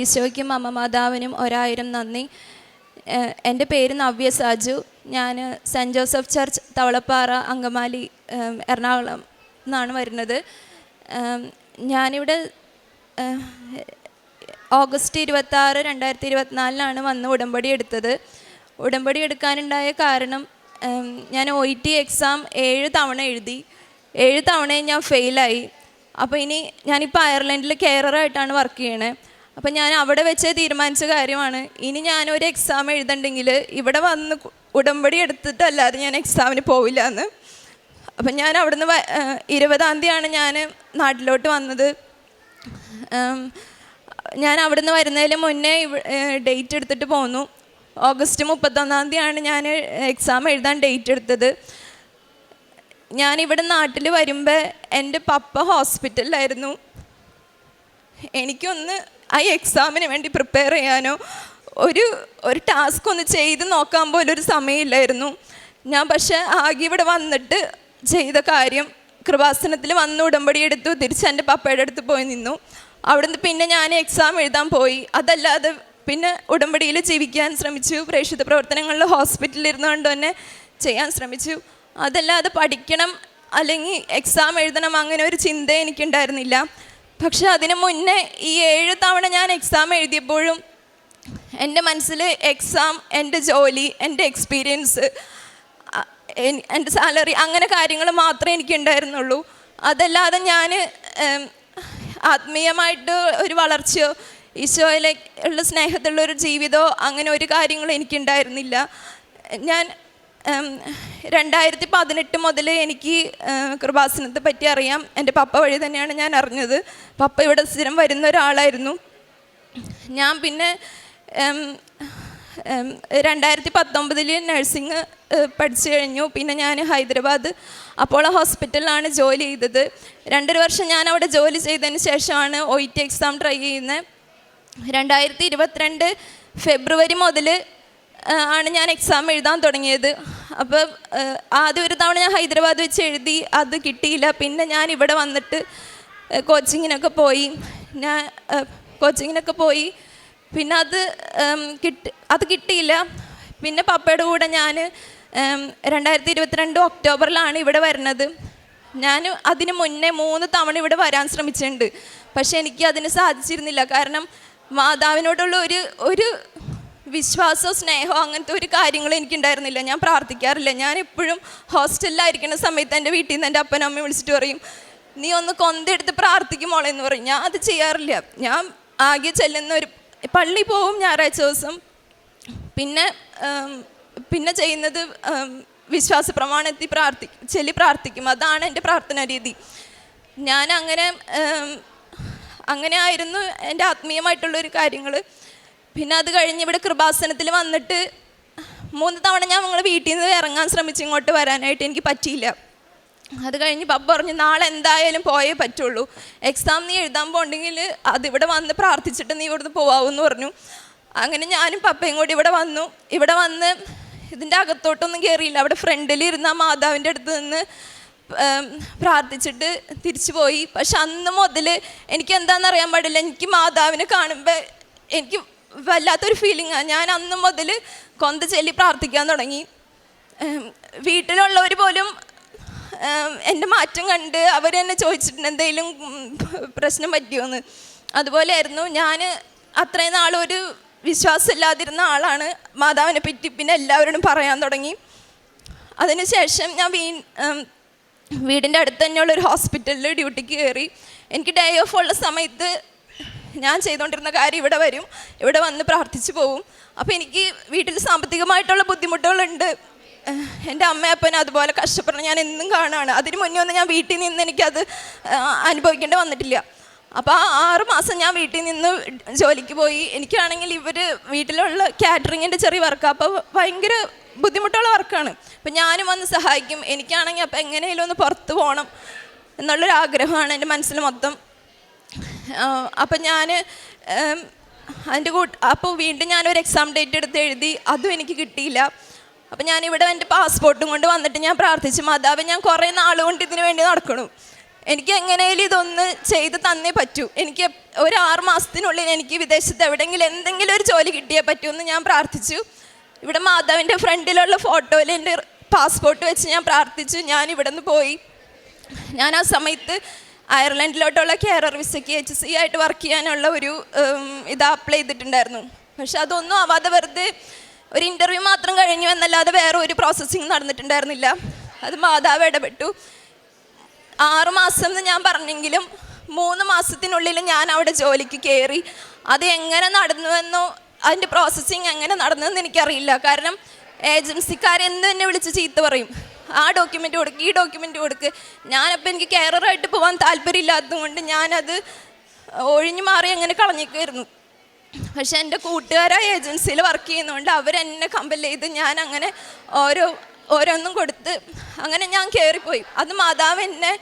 ഈശോയ്ക്കും അമ്മ മാതാവിനും ഒരായിരം നന്ദി. എന്റെ പേര് നവ്യ സാജു. ഞാൻ Saint Joseph church Thavalappara Angamaly Ernakulam നിന്നാണ് വരുന്നത്. ഞാനിവിടെ ഓഗസ്റ്റ് ഇരുപത്താറ് രണ്ടായിരത്തി ഇരുപത്തിനാലിനാണ് വന്ന് ഉടമ്പടി എടുത്തത്. ഉടമ്പടി എടുക്കാനുണ്ടായ കാരണം ഞാൻ ഒ ടി എക്സാം ഏഴ് തവണ എഴുതി. ഏഴ് തവണയും ഞാൻ ഫെയിലായി. അപ്പോൾ ഇനി ഞാനിപ്പോൾ അയർലൻഡിൽ കെയറായിട്ടാണ് വർക്ക് ചെയ്യണേ. അപ്പോൾ ഞാൻ അവിടെ വെച്ചേ തീരുമാനിച്ച കാര്യമാണ്. ഇനി ഞാനൊരു എക്സാം എഴുതണ്ടെങ്കിൽ ഇവിടെ വന്ന് ഉടമ്പടി എടുത്തിട്ടല്ലാതെ ഞാൻ എക്സാമിന് പോവില്ല എന്ന് അപ്പം ഞാൻ അവിടുന്ന് ഇരുപതാം തീയതിയാണ് ഞാൻ നാട്ടിലോട്ട് വന്നത്. ഞാൻ അവിടുന്ന് വരുന്നതിന് മുന്നേ ഡേറ്റ് എടുത്തിട്ട് പോന്നു. ഓഗസ്റ്റ് മുപ്പത്തൊന്നാം തീയതിയാണ് ഞാൻ എക്സാം എഴുതാൻ ഡേറ്റ് എടുത്തത്. ഞാൻ ഇവിടെ നാട്ടിൽ വരുമ്പോൾ എന്റെ പപ്പ ഹോസ്പിറ്റലിലായിരുന്നു എനിക്കൊന്ന് ആ എക്സാമിന് വേണ്ടി പ്രിപ്പയർ ചെയ്യാനോ? ഒരു ഒരു ടാസ്ക് ഒന്ന് ചെയ്ത് നോക്കാൻ പോലും ഒരു സമയമില്ലായിരുന്നു. ഞാൻ പക്ഷേ ആകെ ഇവിടെ വന്നിട്ട് ചെയ്ത കാര്യം കൃപാസനത്തിൽ വന്ന് ഉടമ്പടി എടുത്തു തിരിച്ച് എന്റെ പപ്പയുടെ അടുത്ത് പോയി നിന്നു. അവിടുന്ന് പിന്നെ ഞാൻ എക്സാം എഴുതാൻ പോയി. അതല്ലാതെ പിന്നെ ഉടമ്പടിയിൽ ജീവിക്കാൻ ശ്രമിച്ചു. പ്രേക്ഷിത പ്രവർത്തനങ്ങളിൽ ഹോസ്പിറ്റലിൽ ഇരുന്നുകൊണ്ട് തന്നെ ചെയ്യാൻ ശ്രമിച്ചു. അതല്ലാതെ പഠിക്കണം അല്ലെങ്കിൽ എക്സാം എഴുതണം അങ്ങനെ ഒരു ചിന്ത എനിക്കുണ്ടായിരുന്നില്ല. പക്ഷെ അതിന് മുന്നേ ഈ ഏഴ് തവണ ഞാൻ എക്സാം എഴുതിയപ്പോഴും എന്റെ മനസ്സിൽ എക്സാം എന്റെ ജോലി എന്റെ എക്സ്പീരിയൻസ് എന്റെ സാലറി അങ്ങനെ കാര്യങ്ങൾ മാത്രമേ എനിക്കുണ്ടായിരുന്നുള്ളൂ. അതല്ലാതെ ഞാൻ ആത്മീയമായിട്ട് ഒരു വളർച്ചയോ ഈശോയിലെ ഉള്ള സ്നേഹത്തിലുള്ള ഒരു ജീവിതമോ അങ്ങനെ ഒരു കാര്യങ്ങളും എനിക്കുണ്ടായിരുന്നില്ല. ഞാൻ രണ്ടായിരത്തി പതിനെട്ട് മുതൽ എനിക്ക് കൃപാസനത്തെ പറ്റി അറിയാം. എന്റെ പപ്പ വഴി തന്നെയാണ് ഞാൻ അറിഞ്ഞത്. പപ്പ ഇവിടെ സ്ഥിരം വരുന്ന ഒരാളായിരുന്നു. ഞാൻ പിന്നെ രണ്ടായിരത്തി പത്തൊമ്പതിൽ നഴ്സിംഗ് പഠിച്ചു കഴിഞ്ഞു. പിന്നെ ഞാൻ ഹൈദരാബാദ് അപ്പോളോ ഹോസ്പിറ്റലിലാണ് ജോലി ചെയ്തത്. രണ്ടര വർഷം ഞാൻ അവിടെ ജോലി ചെയ്തതിന് ശേഷമാണ് ഒ ടി എക്സാം ട്രൈ ചെയ്യുന്നത്. രണ്ടായിരത്തി ഇരുപത്തിരണ്ട് ഫെബ്രുവരി മുതൽ ആണ് ഞാൻ എക്സാം എഴുതാൻ തുടങ്ങിയത്. അപ്പോൾ ആദ്യം ഒരു തവണ ഞാൻ ഹൈദരാബാദ് വെച്ച് എഴുതി അത് കിട്ടിയില്ല. പിന്നെ ഞാൻ ഇവിടെ വന്നിട്ട് കോച്ചിങ്ങിനൊക്കെ പോയി. ഞാൻ കോച്ചിങ്ങിനൊക്കെ പോയി. പിന്നെ അത് കിട്ടി അത് കിട്ടിയില്ല. പിന്നെ പപ്പയുടെ കൂടെ ഞാൻ രണ്ടായിരത്തി ഇരുപത്തിരണ്ട് ഒക്ടോബറിലാണ് ഇവിടെ വരുന്നത്. ഞാൻ അതിന് മുന്നേ മൂന്ന് തവണ ഇവിടെ വരാൻ ശ്രമിച്ചിട്ടുണ്ട്. പക്ഷേ എനിക്ക് അതിന് സാധിച്ചിരുന്നില്ല. കാരണം മാതാവിനോടുള്ള ഒരു ഒരു വിശ്വാസമോ സ്നേഹമോ അങ്ങനത്തെ ഒരു കാര്യങ്ങളും എനിക്കുണ്ടായിരുന്നില്ല. ഞാൻ പ്രാർത്ഥിക്കാറില്ല. ഞാൻ എപ്പോഴും ഹോസ്റ്റലിലായിരിക്കുന്ന സമയത്ത് എന്റെ വീട്ടിൽ നിന്ന് എന്റെ അപ്പനും അമ്മയും വിളിച്ചിട്ട് പറയും നീ ഒന്ന് കൊന്തെടുത്ത് പ്രാർത്ഥിക്കുമോളെ എന്ന് പറയും. ഞാൻ അത് ചെയ്യാറില്ല. ഞാൻ ആകെ ചെല്ലുന്ന ഒരു പള്ളി പോവും ഞായറാഴ്ച ദിവസം. പിന്നെ പിന്നെ ചെയ്യുന്നത് വിശ്വാസ പ്രമാണത്തിൽ പ്രാർത്ഥി ചെല്ലി പ്രാർത്ഥിക്കും. അതാണ് എന്റെ പ്രാർത്ഥനാ രീതി. ഞാൻ അങ്ങനെ അങ്ങനെ ആയിരുന്നു എന്റെ ആത്മീയമായിട്ടുള്ളൊരു കാര്യങ്ങൾ പിന്നെ അത് കഴിഞ്ഞ് ഇവിടെ കൃപാസനത്തിൽ വന്നിട്ട് മൂന്ന് തവണ ഞാൻ ഞങ്ങൾ വീട്ടിൽ നിന്ന് ഇറങ്ങാൻ ശ്രമിച്ചു ഇങ്ങോട്ട് വരാനായിട്ട് എനിക്ക് പറ്റിയില്ല. അത് കഴിഞ്ഞ് പപ്പ പറഞ്ഞു നാളെ എന്തായാലും പോയേ പറ്റുള്ളൂ. എക്സാം നീ എഴുതാൻ പോകണ്ടെങ്കിൽ അതിവിടെ വന്ന് പ്രാർത്ഥിച്ചിട്ട് നീ ഇവിടുന്ന് പോവാമെന്ന് പറഞ്ഞു. അങ്ങനെ ഞാനും പപ്പയും കൂടി ഇവിടെ വന്നു. ഇവിടെ വന്ന് ഇതിന്റെ അകത്തോട്ടൊന്നും കയറിയില്ല അവിടെ ഫ്രണ്ടിൽ ഇരുന്ന മാതാവിന്റെ അടുത്ത് നിന്ന് പ്രാർത്ഥിച്ചിട്ട് തിരിച്ചു പോയി. പക്ഷെ അന്ന് മുതൽ എനിക്ക് എന്താണെന്ന് അറിയാൻ പാടില്ല. എനിക്ക് മാതാവിനെ കാണുമ്പോൾ എനിക്ക് വല്ലാത്തൊരു ഫീലിംഗാണ് ഞാൻ അന്ന് മുതൽ കൊന്ത ചൊല്ലി പ്രാർത്ഥിക്കാൻ തുടങ്ങി. വീട്ടിലുള്ളവർ പോലും എന്റെ മാറ്റം കണ്ട് അവർ എന്നെ ചോദിച്ചിട്ടുണ്ട് എന്തെങ്കിലും പ്രശ്നം പറ്റിയോന്ന്. അതുപോലെയായിരുന്നു ഞാൻ അത്രയും നാളൊരു വിശ്വാസമില്ലാതിരുന്ന ആളാണ്. മാതാവിനെ പറ്റി പിന്നെ എല്ലാവരോടും പറയാൻ തുടങ്ങി. അതിനുശേഷം ഞാൻ വീ വീടിന്റെ അടുത്ത് തന്നെയുള്ള ഒരു ഹോസ്പിറ്റലിൽ ഡ്യൂട്ടിക്ക് കയറി. എനിക്ക് ഡേ ഓഫ് ഉള്ള സമയത്ത് ഞാൻ ചെയ്തുകൊണ്ടിരുന്ന കാര്യം ഇവിടെ വരും ഇവിടെ വന്ന് പ്രാർത്ഥിച്ചു പോവും. അപ്പോൾ എനിക്ക് വീട്ടിൽ സാമ്പത്തികമായിട്ടുള്ള ബുദ്ധിമുട്ടുകളുണ്ട്. എന്റെ അമ്മയപ്പൻ അതുപോലെ കഷ്ടപ്പെടണം. ഞാൻ എന്നും കാണുകയാണ് അതിന് മുന്നേ ഒന്നും ഞാൻ വീട്ടിൽ നിന്ന് എനിക്കത് അനുഭവിക്കേണ്ടി വന്നിട്ടില്ല. അപ്പോൾ ആ ആറ് മാസം ഞാൻ വീട്ടിൽ നിന്ന് ജോലിക്ക് പോയി. എനിക്കാണെങ്കിൽ ഇവർ വീട്ടിലുള്ള കാറ്ററിങ്ങിന്റെ ചെറിയ വർക്കാണ് അപ്പോൾ ഭയങ്കര ബുദ്ധിമുട്ടുള്ള വർക്കാണ് അപ്പം ഞാനും വന്ന് സഹായിക്കും. എനിക്കാണെങ്കിൽ അപ്പം എങ്ങനെയെങ്കിലും ഒന്ന് പുറത്ത് പോകണം എന്നുള്ളൊരു ആഗ്രഹമാണ് എന്റെ മനസ്സിൽ മൊത്തം. അപ്പം ഞാൻ അതിന്റെ കൂട്ട് അപ്പോൾ വീണ്ടും ഞാനൊരു എക്സാം ഡേറ്റ് എടുത്ത് എഴുതി അതും എനിക്ക് കിട്ടിയില്ല. അപ്പം ഞാൻ ഇവിടെ എന്റെ പാസ്പോർട്ടും കൊണ്ട് വന്നിട്ട് ഞാൻ പ്രാർത്ഥിച്ചു മാതാവ് ഞാൻ കുറേ നാളുകൊണ്ട് ഇതിനു വേണ്ടി നടക്കണു. എനിക്ക് എങ്ങനെയും ഇതൊന്ന് ചെയ്ത് തന്നേ പറ്റൂ. എനിക്ക് ഒരു ആറ് മാസത്തിനുള്ളിൽ എനിക്ക് വിദേശത്ത് എവിടെയെങ്കിലും എന്തെങ്കിലും ഒരു ജോലി കിട്ടിയേ പറ്റൂ എന്ന് ഞാൻ പ്രാർത്ഥിച്ചു. ഇവിടെ മാതാവിന്റെ ഫ്രണ്ടിലുള്ള ഫോട്ടോയിൽ എന്റെ പാസ്പോർട്ട് വെച്ച് ഞാൻ പ്രാർത്ഥിച്ചു. ഞാൻ ഇവിടെ നിന്ന് പോയി. ഞാൻ ആ സമയത്ത് അയർലൻഡിലോട്ടുള്ള കെയറർ വിസയ്ക്ക് എച്ച് സി ആയിട്ട് വർക്ക് ചെയ്യാനുള്ള ഒരു ഇത് അപ്ലൈ ചെയ്തിട്ടുണ്ടായിരുന്നു. പക്ഷെ അതൊന്നും ആവാതെ വെറുതെ ഒരു ഇന്റർവ്യൂ മാത്രം കഴിഞ്ഞു എന്നല്ലാതെ വേറെ ഒരു പ്രോസസ്സിങ് നടന്നിട്ടുണ്ടായിരുന്നില്ല. അത് മാതാവ് ഇടപെട്ടു. ആറ് മാസം എന്ന് ഞാൻ പറഞ്ഞെങ്കിലും മൂന്ന് മാസത്തിനുള്ളിൽ ഞാൻ അവിടെ ജോലിക്ക് കയറി. അത് എങ്ങനെ നടന്നുവെന്നോ അതിന്റെ പ്രോസസ്സിങ് എങ്ങനെ നടന്നതെന്ന് എനിക്കറിയില്ല. കാരണം ഏജൻസിക്കാരെന്ന് എന്നെ വിളിച്ച് ചീത്ത പറയും. ആ ഡോക്യുമെന്റ് കൊടുക്ക് ഈ ഡോക്യുമെന്റ് കൊടുക്ക്. ഞാനപ്പോൾ എനിക്ക് കെയറായിട്ട് പോകാൻ താല്പര്യമില്ലാത്തതുകൊണ്ട് ഞാനത് ഒഴിഞ്ഞു മാറി അങ്ങനെ കളഞ്ഞിക്കായിരുന്നു പക്ഷെ എന്റെ കൂട്ടുകാരായ ഏജൻസിയിൽ വർക്ക് ചെയ്യുന്നതുകൊണ്ട് അവരെന്നെ കമ്പൽ ചെയ്ത് ഞാൻ അങ്ങനെ ഓരോ ഓരോന്നും കൊടുത്ത് അങ്ങനെ ഞാൻ കയറിപ്പോയി അത് മാതാവ് എന്നെ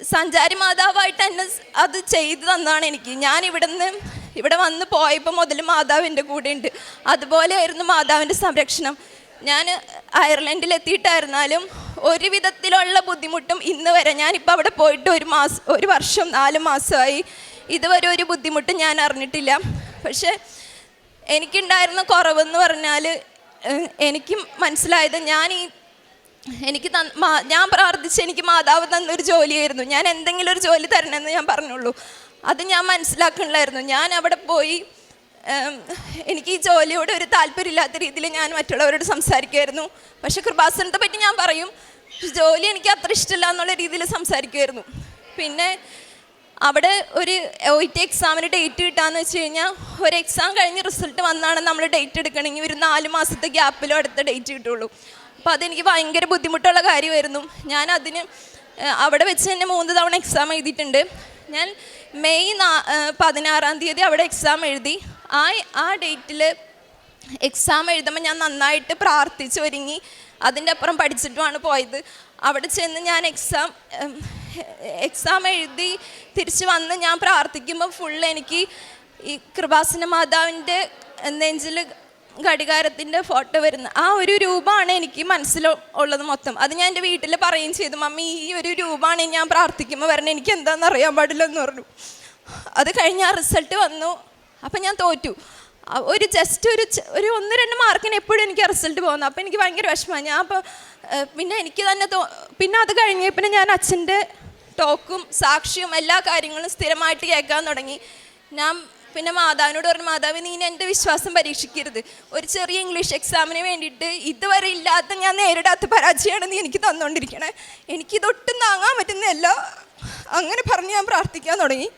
സഞ്ചാരി മാതാവായിട്ട് എന്നെ അത് ചെയ്തു തന്നാണ് എനിക്ക്. ഞാൻ ഇവിടെ നിന്ന് ഇവിടെ വന്ന് പോയപ്പോൾ മുതൽ മാതാവിന്റെ കൂടെ ഉണ്ട് അതുപോലെയായിരുന്നു മാതാവിന്റെ സംരക്ഷണം. ഞാൻ അയർലൻഡിൽ എത്തിയിട്ടായിരുന്നാലും ഒരു വിധത്തിലുള്ള ബുദ്ധിമുട്ടും ഇന്ന് വരെ ഞാനിപ്പോൾ അവിടെ പോയിട്ട് ഒരു മാസം ഒരു വർഷം നാല് മാസമായി ഇതുവരെ ഒരു ബുദ്ധിമുട്ടും ഞാൻ അറിഞ്ഞിട്ടില്ല. പക്ഷേ എനിക്കുണ്ടായിരുന്ന കുറവെന്ന് പറഞ്ഞാൽ എനിക്കും മനസ്സിലായത് ഞാൻ ഈ എനിക്ക് ഞാൻ പ്രാർത്ഥിച്ച് എനിക്ക് മാതാവ് തന്നൊരു ജോലിയായിരുന്നു. ഞാൻ എന്തെങ്കിലും ഒരു ജോലി തരണമെന്ന് ഞാൻ പറഞ്ഞുള്ളൂ. അത് ഞാൻ മനസ്സിലാക്കണില്ലായിരുന്നു. ഞാൻ അവിടെ പോയി എനിക്ക് ഈ ജോലിയോട് ഒരു താല്പര്യമില്ലാത്ത രീതിയിൽ ഞാൻ മറ്റുള്ളവരോട് സംസാരിക്കുമായിരുന്നു പക്ഷെ കൃപാസനത്തെ പറ്റി ഞാൻ പറയും ജോലി എനിക്ക് അത്ര ഇഷ്ടമില്ല എന്നുള്ള രീതിയിൽ സംസാരിക്കുമായിരുന്നു പിന്നെ അവിടെ ഒരു ഒ ടി എക്സാമിന് ഡേറ്റ് കിട്ടാന്ന് വെച്ച് കഴിഞ്ഞാൽ ഒരു എക്സാം കഴിഞ്ഞ് റിസൾട്ട് വന്നാണ് നമ്മൾ ഡേറ്റ് എടുക്കണമെങ്കിൽ ഒരു നാല് മാസത്തെ ഗ്യാപ്പിലും അടുത്ത ഡേറ്റ് കിട്ടുള്ളൂ. അപ്പോൾ അതെനിക്ക് ഭയങ്കര ബുദ്ധിമുട്ടുള്ള കാര്യമായിരുന്നു. ഞാൻ അതിന് അവിടെ വെച്ച് തന്നെ മൂന്ന് തവണ എക്സാം എഴുതിയിട്ടുണ്ട്. ഞാൻ മെയ് നാ പതിനാറാം തീയതി അവിടെ എക്സാം എഴുതി. ആ ആ ഡേറ്റിൽ എക്സാം എഴുതുമ്പോൾ ഞാൻ നന്നായിട്ട് പ്രാർത്ഥിച്ച് ഒരുങ്ങി അതിന്റെ അപ്പുറം പഠിച്ചിട്ടുമാണ് പോയത്. അവിടെ ചെന്ന് ഞാൻ എക്സാം എക്സാം എഴുതി തിരിച്ച് വന്ന് ഞാൻ പ്രാർത്ഥിക്കുമ്പോൾ ഫുൾ എനിക്ക് ഈ കൃപാസന മാതാവിന്റെ നെഞ്ചിൽ ഘടികാരത്തിന്റെ ഫോട്ടോ വരുന്ന ആ ഒരു രൂപമാണ് എനിക്ക് മനസ്സിൽ ഉള്ളത് മൊത്തം. അത് ഞാൻ എന്റെ വീട്ടിൽ പറയുകയും ചെയ്തു മമ്മി ഈ ഒരു രൂപമാണ് ഞാൻ പ്രാർത്ഥിക്കുമ്പോൾ വരണം എനിക്ക് എന്താണെന്ന് അറിയാൻ പാടില്ലെന്ന് പറഞ്ഞു. അത് കഴിഞ്ഞ് ആ റിസൾട്ട് വന്നു. അപ്പം ഞാൻ തോറ്റു. ഒരു ജസ്റ്റ് ഒരു ഒരു ഒന്ന് രണ്ട് മാർക്കിന് എപ്പോഴും എനിക്ക് റിസൾട്ട് പോകുന്നു. അപ്പോൾ എനിക്ക് ഭയങ്കര വിഷമമാണ് ഞാൻ അപ്പോൾ പിന്നെ എനിക്ക് തന്നെ തോ പിന്നെ അത് കഴിഞ്ഞ പിന്നെ ഞാൻ അച്ഛന്റെ ടോക്കും സാക്ഷിയും എല്ലാ കാര്യങ്ങളും സ്ഥിരമായിട്ട് കേൾക്കാൻ തുടങ്ങി. ഞാൻ പിന്നെ മാതാവിനോട് പറഞ്ഞു മാതാവ് നീ എന്റെ വിശ്വാസം പരീക്ഷിക്കരുത്. ഒരു ചെറിയ ഇംഗ്ലീഷ് എക്സാമിന് വേണ്ടിയിട്ട് ഇതുവരെ ഇല്ലാത്ത ഞാൻ നേരിടാത്ത പരാജയമാണ് നീ എനിക്ക് തന്നുകൊണ്ടിരിക്കണേ എനിക്കിതൊട്ടും താങ്ങാൻ പറ്റുന്നതല്ല അങ്ങനെ പറഞ്ഞ് ഞാൻ പ്രാർത്ഥിക്കാൻ തുടങ്ങി.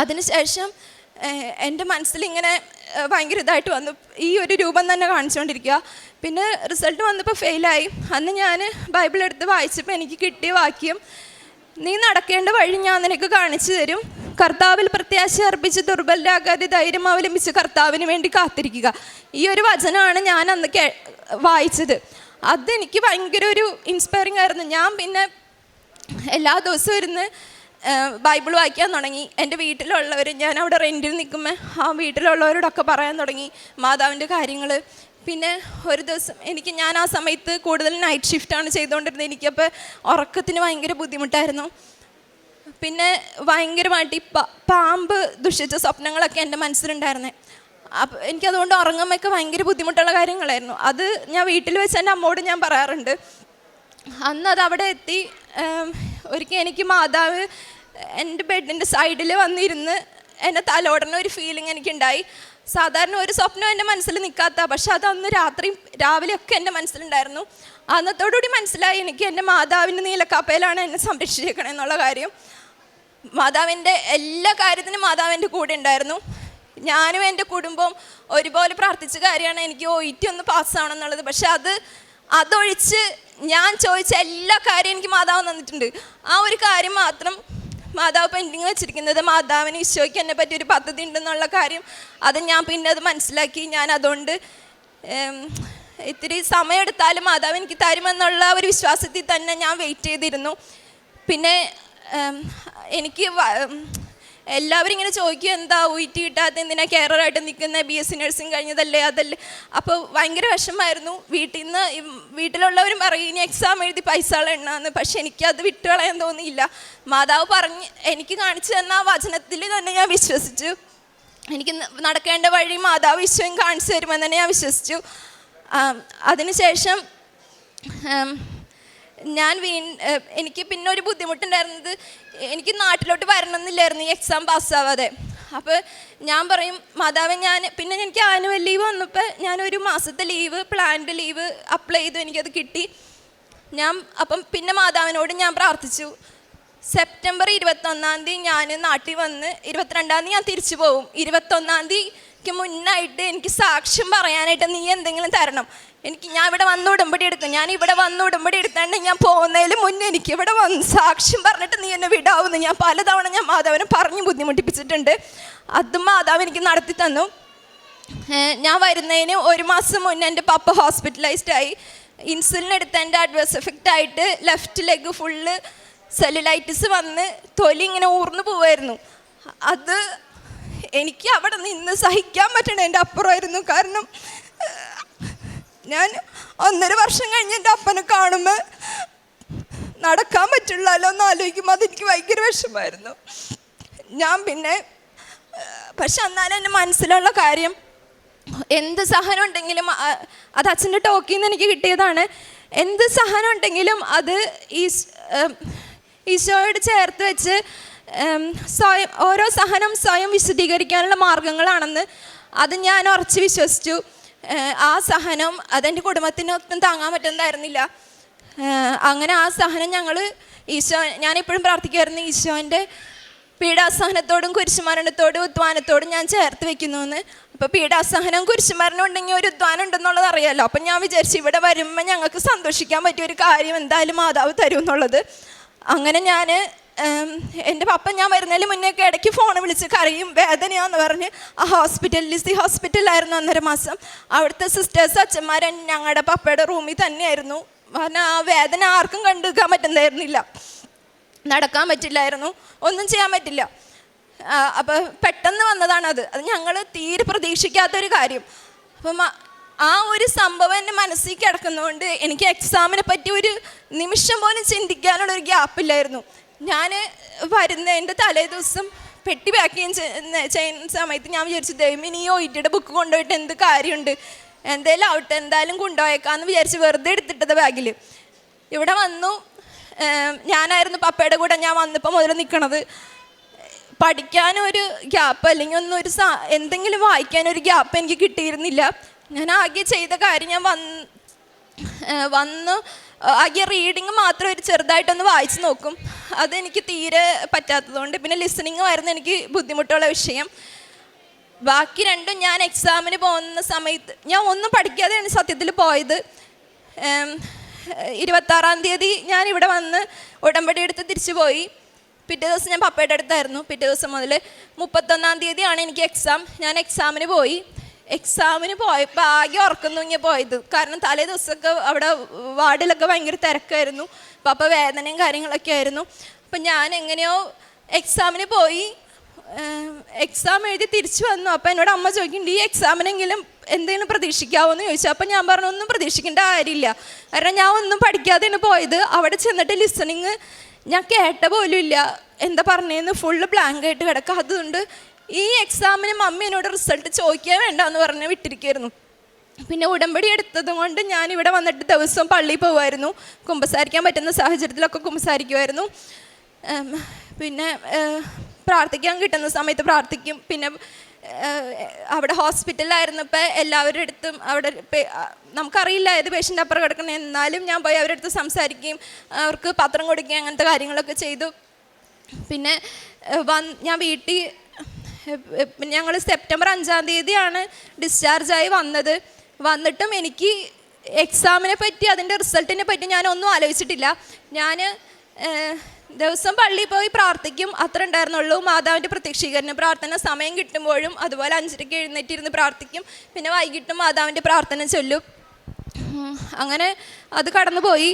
അതിനുശേഷം എന്റെ മനസ്സിൽ ഇങ്ങനെ ഭയങ്കര ഇതായിട്ട് വന്നു. ഈ ഒരു രൂപം തന്നെ കാണിച്ചുകൊണ്ടിരിക്കുക പിന്നെ റിസൾട്ട് വന്നപ്പോൾ ഫെയിലായി. അന്ന് ഞാൻ ബൈബിൾ എടുത്ത് വായിച്ചപ്പോൾ എനിക്ക് കിട്ടിയ വാക്യം നീ നടക്കേണ്ട വഴി ഞാൻ നിനക്ക് കാണിച്ചു തരും. കർത്താവിൽ പ്രത്യാശ അർപ്പിച്ച് ദുർബലരാകാതെ ധൈര്യം അവലംബിച്ച് കർത്താവിന് വേണ്ടി കാത്തിരിക്കുക. ഈ ഒരു വചനമാണ് ഞാൻ അന്ന് കേ വായിച്ചത്. അതെനിക്ക് ഭയങ്കര ഒരു ഇൻസ്പയറിംഗ് ആയിരുന്നു. ഞാൻ പിന്നെ എല്ലാ ദിവസവും ഇരുന്ന് ബൈബിൾ വായിക്കാൻ തുടങ്ങി. എന്റെ വീട്ടിലുള്ളവർ ഞാൻ അവിടെ റെന്റിൽ നിൽക്കുമ്പോൾ ആ വീട്ടിലുള്ളവരോടൊക്കെ പറയാൻ തുടങ്ങി മാതാവിന്റെ കാര്യങ്ങൾ. പിന്നെ ഒരു ദിവസം എനിക്ക് ഞാൻ ആ സമയത്ത് കൂടുതൽ നൈറ്റ് ഷിഫ്റ്റാണ് ചെയ്തുകൊണ്ടിരുന്നത്. എനിക്കപ്പോൾ ഉറക്കത്തിന് ഭയങ്കര ബുദ്ധിമുട്ടായിരുന്നു. പിന്നെ ഭയങ്കരമായിട്ട് ഈ പാമ്പ് ദുഷിച്ച സ്വപ്നങ്ങളൊക്കെ എന്റെ മനസ്സിലുണ്ടായിരുന്നേ. അപ്പം എനിക്കതുകൊണ്ട് ഉറങ്ങുമ്പോഴൊക്കെ ഭയങ്കര ബുദ്ധിമുട്ടുള്ള കാര്യങ്ങളായിരുന്നു. അത് ഞാൻ വീട്ടിൽ വെച്ച് എന്റെ അമ്മോട് ഞാൻ പറയാറുണ്ട്. അന്ന് അത് അവിടെ എത്തി ഒരിക്കൽ എനിക്ക് മാതാവ് എന്റെ ബെഡിന്റെ സൈഡിൽ വന്നിരുന്ന് എന്നെ തലോടണ ഒരു ഫീലിംഗ് എനിക്കുണ്ടായി. സാധാരണ ഒരു സ്വപ്നം എന്റെ മനസ്സിൽ നിൽക്കാത്ത പക്ഷെ അതന്ന് രാത്രി രാവിലെയൊക്കെ എന്റെ മനസ്സിലുണ്ടായിരുന്നു. അന്നത്തോടുകൂടി മനസ്സിലായി എനിക്ക് എന്റെ മാതാവിന്റെ നീലക്കാപ്പയിലാണ് എന്നെ സംരക്ഷിച്ചേക്കണേ എന്നുള്ള കാര്യം. മാതാവിന്റെ എല്ലാ കാര്യത്തിനും മാതാവിന്റെ കൂടെ ഉണ്ടായിരുന്നു. ഞാനും എന്റെ കുടുംബവും ഒരുപോലെ പ്രാർത്ഥിച്ച കാര്യമാണ് എനിക്ക് ഒ ഇറ്റി ഒന്ന് പാസ്സാവണം എന്നുള്ളത് പക്ഷെ അത് അതൊഴിച്ച് ഞാൻ ചോദിച്ച എല്ലാ കാര്യവും എനിക്ക് മാതാവ് തന്നിട്ടുണ്ട്. ആ ഒരു കാര്യം മാത്രം മാതാവ് പെൻഡിങ് വെച്ചിരിക്കുന്നത് മാതാവിന് ഈശോയ്ക്ക് എന്നെ പറ്റി ഒരു പദ്ധതി ഉണ്ടെന്നുള്ള കാര്യം അത് ഞാൻ പിന്നെ അത് മനസ്സിലാക്കി. ഞാൻ അതുകൊണ്ട് ഇത്തിരി സമയമെടുത്താലും മാതാവ് എനിക്ക് തരുമെന്നുള്ള ഒരു വിശ്വാസത്തിൽ തന്നെ ഞാൻ വെയിറ്റ് ചെയ്തിരുന്നു. പിന്നെ എനിക്ക് എല്ലാവരും ഇങ്ങനെ ചോദിക്കും എന്താ ഉയിറ്റ് കിട്ടാത്ത എന്തിനാ കെയറായിട്ട് നിൽക്കുന്ന? ബി എസ് സി നഴ്സിംഗ് കഴിഞ്ഞതല്ലേ അതല്ലേ? അപ്പോൾ ഭയങ്കര വിഷമമായിരുന്നു. വീട്ടിൽ നിന്ന് വീട്ടിലുള്ളവരും പറയും ഇനി എക്സാം എഴുതി പൈസ എണ്ണാന്ന്. പക്ഷെ എനിക്കത് വിട്ടുകളയാൻ തോന്നിയില്ല. മാതാവ് പറഞ്ഞ് എനിക്ക് കാണിച്ചു തന്ന ആ വചനത്തിൽ തന്നെ ഞാൻ വിശ്വസിച്ചു. എനിക്ക് നടക്കേണ്ട വഴി മാതാവ് ഈശോയും കാണിച്ചു തരുമെന്ന് തന്നെ ഞാൻ വിശ്വസിച്ചു. അതിനുശേഷം ഞാൻ വീ എനിക്ക് പിന്നെ ഒരു ബുദ്ധിമുട്ടുണ്ടായിരുന്നത് എനിക്ക് നാട്ടിലോട്ട് വരണം എന്നില്ലായിരുന്നു ഈ എക്സാം പാസ്സാവാതെ അപ്പോൾ ഞാൻ പറയും മാതാവ് ഞാൻ പിന്നെ എനിക്ക് ആനുവൽ ലീവ് വന്നപ്പോൾ ഞാനൊരു മാസത്തെ ലീവ് പ്ലാൻഡ് ലീവ് അപ്ലൈ ചെയ്തു എനിക്കത് കിട്ടി. ഞാൻ അപ്പം പിന്നെ മാതാവിനോട് ഞാൻ പ്രാർത്ഥിച്ചു സെപ്റ്റംബർ ഇരുപത്തൊന്നാം തീയതി ഞാൻ നാട്ടിൽ വന്ന് ഇരുപത്തിരണ്ടാം തീയതി ഞാൻ തിരിച്ചു പോവും. ഇരുപത്തൊന്നാം തീയതിക്ക് മുന്നായിട്ട് എനിക്ക് സാക്ഷ്യം പറയാനായിട്ട് നീ എന്തെങ്കിലും തരണം. എനിക്ക് ഞാൻ ഇവിടെ വന്ന് ഉടമ്പടി എടുക്കും ഞാൻ ഇവിടെ വന്ന് ഉടമ്പടി എടുത്താണ്ട് ഞാൻ പോകുന്നതിന് മുന്നേ എനിക്ക് ഇവിടെ വന്ന് സാക്ഷ്യം പറഞ്ഞിട്ട് നീ എന്നെ വിടാവുന്നു. ഞാൻ പലതവണ ഞാൻ മാതാവിനെ പറഞ്ഞു ബുദ്ധിമുട്ടിപ്പിച്ചിട്ടുണ്ട്. അതും മാതാവ് എനിക്ക് നടത്തി തന്നു. ഞാൻ വരുന്നതിന് ഒരു മാസം മുന്നേ എന്റെ പപ്പ ഹോസ്പിറ്റലൈസ്ഡ് ആയി. ഇൻസുലിൻ എടുത്ത എന്റെ അഡ്വേഴ്സ് എഫക്റ്റ് ആയിട്ട് ലെഫ്റ്റ് ലെഗ് ഫുള്ള് സെല്ലുലൈറ്റിസ് വന്ന് തൊലി ഇങ്ങനെ ഊർന്നു പോവായിരുന്നു. അത് എനിക്ക് അവിടെ നിന്ന് സഹിക്കാൻ പറ്റണ എന്റെ അപ്പുറമായിരുന്നു. കാരണം ഞാൻ ഒന്നര വർഷം കഴിഞ്ഞ് എന്റെ അപ്പനെ കാണുമ്പോൾ നടക്കാൻ പറ്റുള്ളല്ലോ എന്ന് ആലോചിക്കുമ്പോൾ അതെനിക്ക് ഭയങ്കര വിഷമമായിരുന്നു. ഞാൻ പിന്നെ പക്ഷെ എന്നാലും എന്റെ മനസ്സിലുള്ള കാര്യം എന്ത് സഹനം ഉണ്ടെങ്കിലും അത് അച്ഛന്റെ ടോക്കിൽ നിന്ന് എനിക്ക് കിട്ടിയതാണ്. എന്ത് സഹനം ഉണ്ടെങ്കിലും അത് ഈശോയോട് ചേർത്ത് വെച്ച് സ്വയം ഓരോ സഹനം സ്വയം വിശദീകരിക്കാനുള്ള മാർഗങ്ങളാണെന്ന് അത് ഞാൻ ഉറച്ച് വിശ്വസിച്ചു. ആ സഹനം അതെന്റെ കുടുംബത്തിനൊന്നും താങ്ങാൻ പറ്റുന്നതായിരുന്നില്ല. അങ്ങനെ ആ സഹനം ഞങ്ങൾ ഈശോ ഞാനെപ്പോഴും പ്രാർത്ഥിക്കുമായിരുന്നു ഈശോന്റെ പീഡാസഹനത്തോടും കുരിശുമരണത്തോടും ഉദ്വാനത്തോടും ഞാൻ ചേർത്ത് വെക്കുന്നു എന്ന് അപ്പോൾ പീഡാസഹനം കുരിശുമരണം ഉണ്ടെങ്കിൽ ഒരു ഉദ്വാനം ഉണ്ടെന്നുള്ളത് അറിയാമല്ലോ അപ്പം ഞാൻ വിചാരിച്ചു ഇവിടെ വരുമ്പോൾ ഞങ്ങൾക്ക് സന്തോഷിക്കാൻ പറ്റിയ ഒരു കാര്യം എന്തായാലും മാതാവ് തരും എന്നുള്ളത് അങ്ങനെ ഞാൻ എന്റെ പപ്പ ഞാൻ വരുന്നതിന് മുന്നേ ഒക്കെ ഇടയ്ക്ക് ഫോൺ വിളിച്ച് കരയും വേദനയാന്ന് പറഞ്ഞ് ആ ഹോസ്പിറ്റലിൽ ലിസി ഹോസ്പിറ്റലിലായിരുന്നു ഒന്നര മാസം. അവിടുത്തെ സിസ്റ്റേഴ്സ് അച്ഛന്മാരെ ഞങ്ങളുടെ പപ്പയുടെ റൂമിൽ തന്നെയായിരുന്നു. കാരണം ആ വേദന ആർക്കും കണ്ടുനിൽക്കാൻ പറ്റുന്നതായിരുന്നില്ല. നടക്കാൻ പറ്റില്ലായിരുന്നു. ഒന്നും ചെയ്യാൻ പറ്റില്ല. അപ്പോൾ പെട്ടെന്ന് വന്നതാണത് അത്. ഞങ്ങൾ തീരെ പ്രതീക്ഷിക്കാത്തൊരു കാര്യം. അപ്പം ആ ഒരു സംഭവം എന്റെ മനസ്സിൽ കിടക്കുന്നതുകൊണ്ട് എനിക്ക് എക്സാമിനെ പറ്റി ഒരു നിമിഷം പോലും ചിന്തിക്കാനുള്ളൊരു ഗ്യാപ്പില്ലായിരുന്നു ഞാൻ വരുന്നതിന്റെ തലേ ദിവസം പെട്ടി പാക്ക് ചെയ്യുന്ന സമയത്ത് ഞാൻ വിചാരിച്ചു ദൈവം ഇനി ഈ ഒയിറ്റിയുടെ ബുക്ക് കൊണ്ടുപോയിട്ട് എന്ത് കാര്യമുണ്ട്? എന്തേലും ആവട്ടെ എന്തായാലും കൊണ്ടുപോയേക്കാന്ന് വിചാരിച്ച് വെറുതെ എടുത്തിട്ടത് ബാഗിൽ ഇവിടെ വന്നു. ഞാനായിരുന്നു പപ്പയുടെ കൂടെ ഞാൻ വന്നപ്പോൾ മുതൽ നിൽക്കണത് പഠിക്കാനൊരു ഗ്യാപ്പ് അല്ലെങ്കിൽ ഒന്നും ഒരു സാ എന്തെങ്കിലും വായിക്കാനൊരു ഗ്യാപ്പ് എനിക്ക് കിട്ടിയിരുന്നില്ല. ഞാൻ ആകെ ചെയ്ത കാര്യം ഞാൻ വന്ന് വന്ന്. ആകെ റീഡിങ് മാത്രം ഒരു ചെറുതായിട്ടൊന്ന് വായിച്ചു നോക്കും. അതെനിക്ക് തീരെ പറ്റാത്തതുകൊണ്ട് പിന്നെ ലിസണിങ് ആയിരുന്നു എനിക്ക് ബുദ്ധിമുട്ടുള്ള വിഷയം. ബാക്കി രണ്ടും ഞാൻ എക്സാമിന് പോകുന്ന സമയത്ത് ഞാൻ ഒന്നും പഠിക്കാതെയാണ് സത്യത്തിൽ പോയത്. ഇരുപത്താറാം തീയതി ഞാൻ ഇവിടെ വന്ന് ഉടമ്പടി എടുത്ത് തിരിച്ചു പോയി. പിറ്റേ ദിവസം ഞാൻ പപ്പയുടെ അടുത്തായിരുന്നു. പിറ്റേ ദിവസം മുതൽ മുപ്പത്തൊന്നാം തീയതിയാണ് എനിക്ക് എക്സാം ഞാൻ എക്സാമിന് പോയി. എക്സാമിന് പോയപ്പോൾ ആകെ ഉറക്കം ഇങ്ങനെ പോയത്. കാരണം തലേ ദിവസമൊക്കെ അവിടെ വാർഡിലൊക്കെ ഭയങ്കര തിരക്കായിരുന്നു. അപ്പം വേദനയും കാര്യങ്ങളൊക്കെ ആയിരുന്നു. അപ്പം ഞാൻ എങ്ങനെയോ എക്സാമിന് പോയി. എക്സാം എഴുതി തിരിച്ചു വന്നു. അപ്പം എന്നോട് അമ്മ ചോദിക്കുന്നുണ്ട് ഈ എക്സാമിനെങ്കിലും എന്തെങ്കിലും പ്രതീക്ഷിക്കാവോ എന്ന് ചോദിച്ചു. അപ്പം ഞാൻ പറഞ്ഞു ഒന്നും പ്രതീക്ഷിക്കേണ്ട കാര്യമില്ല. കാരണം ഞാൻ ഒന്നും പഠിക്കാതെയാണ് പോയത്. അവിടെ ചെന്നിട്ട് ലിസണിങ് ഞാൻ കേട്ട പോലും ഇല്ല എന്താ പറഞ്ഞതെന്ന് ഫുള്ള് ബ്ലാങ്ക് ആയിട്ട് കിടക്കുക. അതുകൊണ്ട് ഈ എക്സാമിന് മമ്മി എന്നോട് റിസൾട്ട് ചോദിക്കാൻ വേണ്ട എന്ന് പറഞ്ഞ് വിട്ടിരിക്കുകയായിരുന്നു പിന്നെ ഉടമ്പടി എടുത്തത് കൊണ്ട് ഞാൻ ഇവിടെ വന്നിട്ട് ദിവസവും പള്ളിയിൽ പോകുമായിരുന്നു കുമ്പസാരിക്കാൻ പറ്റുന്ന സാഹചര്യത്തിലൊക്കെ കുമ്പസാരിക്കുമായിരുന്നു പിന്നെ പ്രാർത്ഥിക്കാൻ കിട്ടുന്ന സമയത്ത് പ്രാർത്ഥിക്കും. പിന്നെ അവിടെ ഹോസ്പിറ്റലിലായിരുന്നപ്പോൾ എല്ലാവരുടെ അടുത്തും അവിടെ നമുക്കറിയില്ല ഏത് പേഷ്യന്റ് അപ്പുറം കിടക്കണം. എന്നാലും ഞാൻ പോയി അവരുടെ അടുത്ത് സംസാരിക്കുകയും അവർക്ക് പത്രം കൊടുക്കുകയും അങ്ങനത്തെ കാര്യങ്ങളൊക്കെ ചെയ്തു. പിന്നെ ഞാൻ വീട്ടിൽ ഞങ്ങൾ സെപ്റ്റംബർ അഞ്ചാം തീയതിയാണ് ഡിസ്ചാർജായി വന്നത്. വന്നിട്ടും എനിക്ക് എക്സാമിനെ പറ്റി അതിന്റെ റിസൾട്ടിനെ പറ്റി ഞാനൊന്നും ആലോചിച്ചിട്ടില്ല. ഞാൻ ദിവസം പള്ളിയിൽ പോയി പ്രാർത്ഥിക്കും അത്ര ഉണ്ടായിരുന്നുള്ളൂ. മാതാവിന്റെ പ്രത്യക്ഷീകരണം പ്രാർത്ഥന സമയം കിട്ടുമ്പോഴും അതുപോലെ അഞ്ചരയ്ക്ക് എഴുന്നേറ്റിരുന്ന് പ്രാർത്ഥിക്കും. പിന്നെ വൈകിട്ടും മാതാവിന്റെ പ്രാർത്ഥന ചൊല്ലും. അങ്ങനെ അത് കടന്നുപോയി.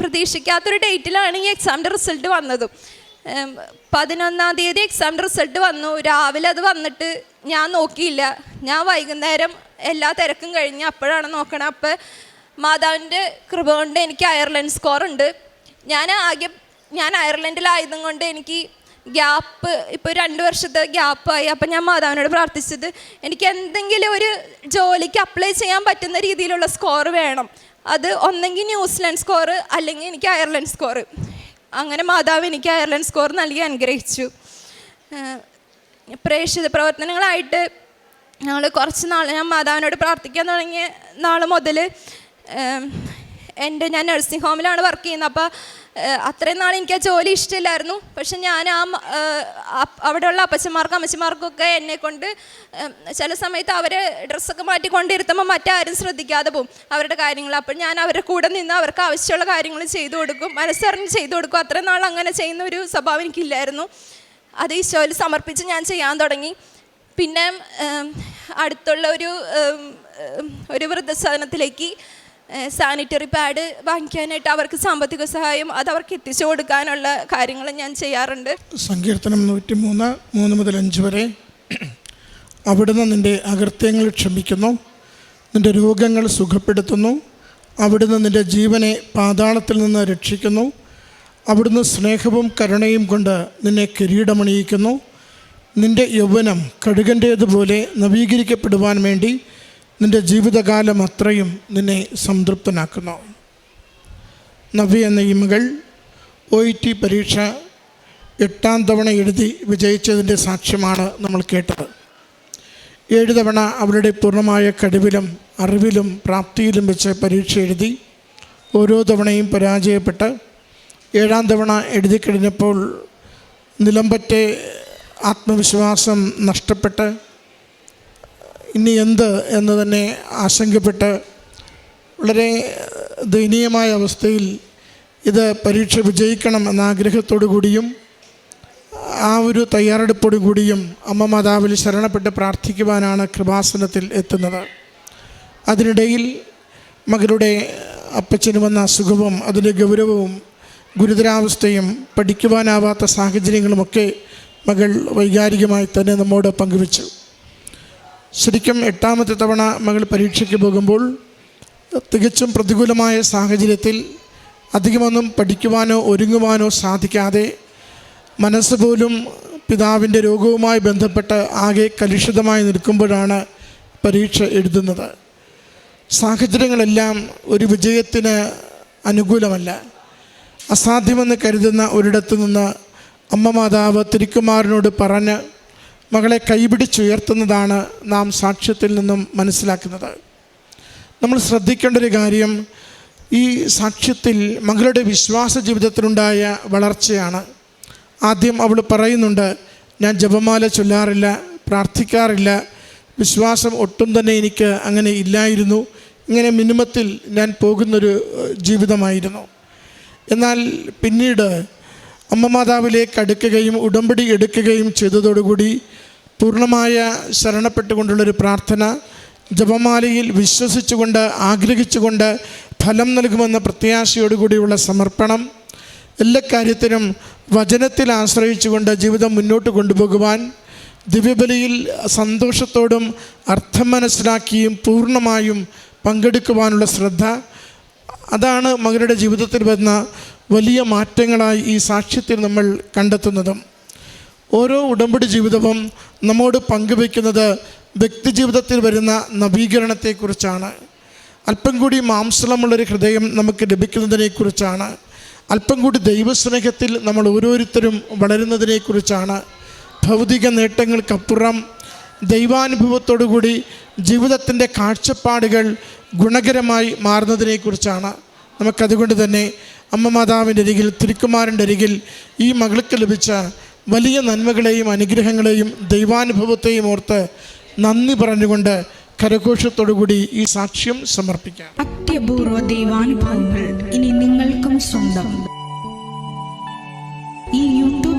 പ്രതീക്ഷിക്കാത്തൊരു ഡേറ്റിലാണ് ഈ എക്സാമിന്റെ റിസൾട്ട് വന്നതും. പതിനൊന്നാം തീയതി എക്സാം റിസൾട്ട് വന്നു. രാവിലെ അത് വന്നിട്ട് ഞാൻ നോക്കിയില്ല. ഞാൻ വൈകുന്നേരം എല്ലാ തിരക്കും കഴിഞ്ഞ് അപ്പോഴാണ് നോക്കണത് അപ്പോൾ മാതാവിന്റെ കൃപ കൊണ്ട് എനിക്ക് അയർലൻഡ് സ്കോർ ഉണ്ട്. ഞാൻ ആകെ ഞാൻ അയർലൻഡിലായതും കൊണ്ട് എനിക്ക് ഗ്യാപ്പ് ഇപ്പോൾ രണ്ട് വർഷത്തെ ഗ്യാപ്പായി അപ്പം ഞാൻ മാതാവിനോട് പ്രാർത്ഥിച്ചത് എനിക്ക് എന്തെങ്കിലും ഒരു ജോലിക്ക് അപ്ലൈ ചെയ്യാൻ പറ്റുന്ന രീതിയിലുള്ള സ്കോർ വേണം. അത് ഒന്നെങ്കിൽ ന്യൂസിലാൻഡ് സ്കോർ അല്ലെങ്കിൽ എനിക്ക് അയർലൻഡ് സ്കോർ അങ്ങനെ മാതാവ് എനിക്ക് അയർലൻഡ് സ്കോർ നൽകി അനുഗ്രഹിച്ചു. പ്രേക്ഷിത പ്രവർത്തനങ്ങളായിട്ട് ഞങ്ങൾ കുറച്ച് നാൾ ഞാൻ മാതാവിനോട് പ്രാർത്ഥിക്കാൻ തുടങ്ങിയ നാൾ മുതൽ എന്റെ ഞാൻ നഴ്സിംഗ് ഹോമിലാണ് വർക്ക് ചെയ്യുന്നത്. അപ്പോൾ അത്രയും നാൾ എനിക്ക് ആ ജോലി ഇഷ്ടമില്ലായിരുന്നു. പക്ഷെ ഞാൻ ആ അവിടെയുള്ള അപ്പച്ചന്മാർക്കും അമ്മച്ചിമാർക്കൊക്കെ എന്നെ കൊണ്ട് ചില സമയത്ത് അവർ ഡ്രസ്സൊക്കെ മാറ്റി കൊണ്ടിരുത്തുമ്പോൾ മറ്റാരും ശ്രദ്ധിക്കാതെ പോകും അവരുടെ കാര്യങ്ങൾ. അപ്പോൾ ഞാൻ അവരുടെ കൂടെ നിന്ന് അവർക്ക് ആവശ്യമുള്ള കാര്യങ്ങൾ ചെയ്തു കൊടുക്കും. മനസ്സറിഞ്ഞ് ചെയ്തു കൊടുക്കും. അത്രയും നാൾ അങ്ങനെ ചെയ്യുന്ന ഒരു സ്വഭാവം എനിക്കില്ലായിരുന്നു. അത് ഈശോയിൽ സമർപ്പിച്ച് ഞാൻ ചെയ്യാൻ തുടങ്ങി. പിന്നെ അടുത്തുള്ള ഒരു ഒരു വൃദ്ധസദനത്തിലേക്ക് സാനിറ്ററി പാഡ് വാങ്ങിക്കാനായിട്ട് അവർക്ക് സാമ്പത്തിക സഹായം അത് അവർക്ക് എത്തിച്ചു കൊടുക്കാനുള്ള കാര്യങ്ങൾ ഞാൻ ചെയ്യാറുണ്ട്. സങ്കീർത്തനം നൂറ്റി മൂന്ന് മൂന്ന് മുതൽ അഞ്ച് വരെ. അവിടുന്ന് നിന്റെ അകൃത്യങ്ങൾ ക്ഷമിക്കുന്നു. നിന്റെ രോഗങ്ങൾ സുഖപ്പെടുത്തുന്നു. അവിടുന്ന് നിന്റെ ജീവനെ പാതാളത്തിൽ നിന്ന് രക്ഷിക്കുന്നു. അവിടുന്ന് സ്നേഹവും കരുണയും കൊണ്ട് നിന്നെ കിരീടമണിയിക്കുന്നു. നിന്റെ യൗവനം കഴുകന്റേതുപോലെ നവീകരിക്കപ്പെടുവാൻ വേണ്ടി നിന്റെ ജീവിതകാലം അത്രയും നിന്നെ സംതൃപ്തനാക്കുന്നു. നവ്യ എന്ന ഒ ഇ ടി പരീക്ഷ എട്ടാം തവണ എഴുതി വിജയിച്ചതിന്റെ സാക്ഷ്യമാണ് നമ്മൾ കേട്ടത്. ഏഴ് തവണ അവരുടെ പൂർണമായ കഴിവിലും അറിവിലും പ്രാപ്തിയിലും വെച്ച് പരീക്ഷ എഴുതി ഓരോ തവണയും പരാജയപ്പെട്ട് ഏഴാം തവണ എഴുതി കഴിഞ്ഞപ്പോൾ നിലമ്പറ്റെ ആത്മവിശ്വാസം നഷ്ടപ്പെട്ട് ഇനി എന്ത് എന്ന് തന്നെ ആശങ്കപ്പെട്ട് വളരെ ദയനീയമായ അവസ്ഥയിൽ ഇത് പരീക്ഷ വിജയിക്കണം എന്ന ആഗ്രഹത്തോടു കൂടിയും ആ ഒരു തയ്യാറെടുപ്പോടു കൂടിയും അമ്മ മാതാവിൽ ശരണപ്പെട്ട് പ്രാർത്ഥിക്കുവാനാണ് കൃപാസനത്തിൽ എത്തുന്നത്. അതിനിടയിൽ മകളുടെ അപ്പച്ചന് വന്ന അസുഖവും അതിന്റെ ഗൗരവവും ഗുരുതരാവസ്ഥയും പഠിക്കുവാനാവാത്ത സാഹചര്യങ്ങളുമൊക്കെ മകൾ വൈകാരികമായി തന്നെ നമ്മോട് പങ്കുവച്ചു. ശരിക്കും എട്ടാമത്തെ തവണ മകൾ പരീക്ഷയ്ക്ക് പോകുമ്പോൾ തികച്ചും പ്രതികൂലമായ സാഹചര്യത്തിൽ അധികമൊന്നും പഠിക്കുവാനോ ഒരുങ്ങുവാനോ സാധിക്കാതെ മനസ്സ് പോലും പിതാവിന്റെ രോഗവുമായി ബന്ധപ്പെട്ട് ആകെ കലുഷിതമായി നിൽക്കുമ്പോഴാണ് പരീക്ഷ എഴുതുന്നത്. സാഹചര്യങ്ങളെല്ലാം ഒരു വിജയത്തിന് അനുകൂലമല്ല. അസാധ്യമെന്ന് കരുതുന്ന ഒരിടത്തു നിന്ന് അമ്മ മാതാവ് തിരുക്കുമാരനോട് പറഞ്ഞ് മകളെ കൈപിടിച്ചുയർത്തുന്നതാണ് നാം സാക്ഷ്യത്തിൽ നിന്നും മനസ്സിലാക്കുന്നത്. നമ്മൾ ശ്രദ്ധിക്കേണ്ട ഒരു കാര്യം ഈ സാക്ഷ്യത്തിൽ മകളുടെ വിശ്വാസ ജീവിതത്തിലുണ്ടായ വളർച്ചയാണ്. ആദ്യം അവൾ പറയുന്നുണ്ട് ഞാൻ ജപമാല ചൊല്ലാറില്ല പ്രാർത്ഥിക്കാറില്ല വിശ്വാസം ഒട്ടും തന്നെ എനിക്ക് അങ്ങനെ ഇല്ലായിരുന്നു. ഇങ്ങനെ മിനിമത്തിൽ ഞാൻ പോകുന്നൊരു ജീവിതമായിരുന്നു. എന്നാൽ പിന്നീട് അമ്മ മാതാവിലേക്ക് അടുക്കുകയും ഉടമ്പടി എടുക്കുകയും ചെയ്തതോടുകൂടി പൂർണമായ ശരണപ്പെട്ടുകൊണ്ടുള്ളൊരു പ്രാർത്ഥന ജപമാലയിൽ വിശ്വസിച്ചുകൊണ്ട് ആഗ്രഹിച്ചുകൊണ്ട് ഫലം നൽകുമെന്ന പ്രത്യാശയോടുകൂടിയുള്ള സമർപ്പണം എല്ലാ കാര്യത്തിനും വചനത്തിൽ ആശ്രയിച്ചുകൊണ്ട് ജീവിതം മുന്നോട്ട് കൊണ്ടുപോകുവാൻ ദിവ്യബലിയിൽ സന്തോഷത്തോടും അർത്ഥം മനസ്സിലാക്കിയും പൂർണമായും പങ്കെടുക്കുവാനുള്ള ശ്രദ്ധ അതാണ് മകളുടെ ജീവിതത്തിൽ വരുന്ന വലിയ മാറ്റങ്ങളായി ഈ സാക്ഷ്യത്തിൽ നമ്മൾ കണ്ടെത്തുന്നതും. ഓരോ ഉടമ്പടി ജീവിതവും നമ്മോട് പങ്കുവെക്കുന്നത് വ്യക്തിജീവിതത്തിൽ വരുന്ന നവീകരണത്തെക്കുറിച്ചാണ്. അല്പം കൂടി മാംസളമുള്ളൊരു ഹൃദയം നമുക്ക് ലഭിക്കുന്നതിനെക്കുറിച്ചാണ്. അല്പം കൂടി ദൈവസ്നേഹത്തിൽ നമ്മൾ ഓരോരുത്തരും വളരുന്നതിനെക്കുറിച്ചാണ്. ഭൗതിക നേട്ടങ്ങൾക്കപ്പുറം ദൈവാനുഭവത്തോടുകൂടി ജീവിതത്തിന്റെ കാഴ്ചപ്പാടുകൾ ഗുണകരമായി മാറുന്നതിനെക്കുറിച്ചാണ്. നമുക്കതുകൊണ്ട് തന്നെ അമ്മ മാതാവിന്റെ അരികിൽ തിരുക്കുമാരന്റെ അരികിൽ ഈ മകൾക്ക് ലഭിച്ച വലിയ നന്മകളെയും അനുഗ്രഹങ്ങളെയും ദൈവാനുഭവത്തെയും ഓർത്ത് നന്ദി പറഞ്ഞുകൊണ്ട് കരഘോഷത്തോടുകൂടി ഈ സാക്ഷ്യം സമർപ്പിക്കാം. അത്യപൂർവ ദൈവാനുഭവങ്ങൾ ഇനി നിങ്ങൾക്കും സ്വന്തം.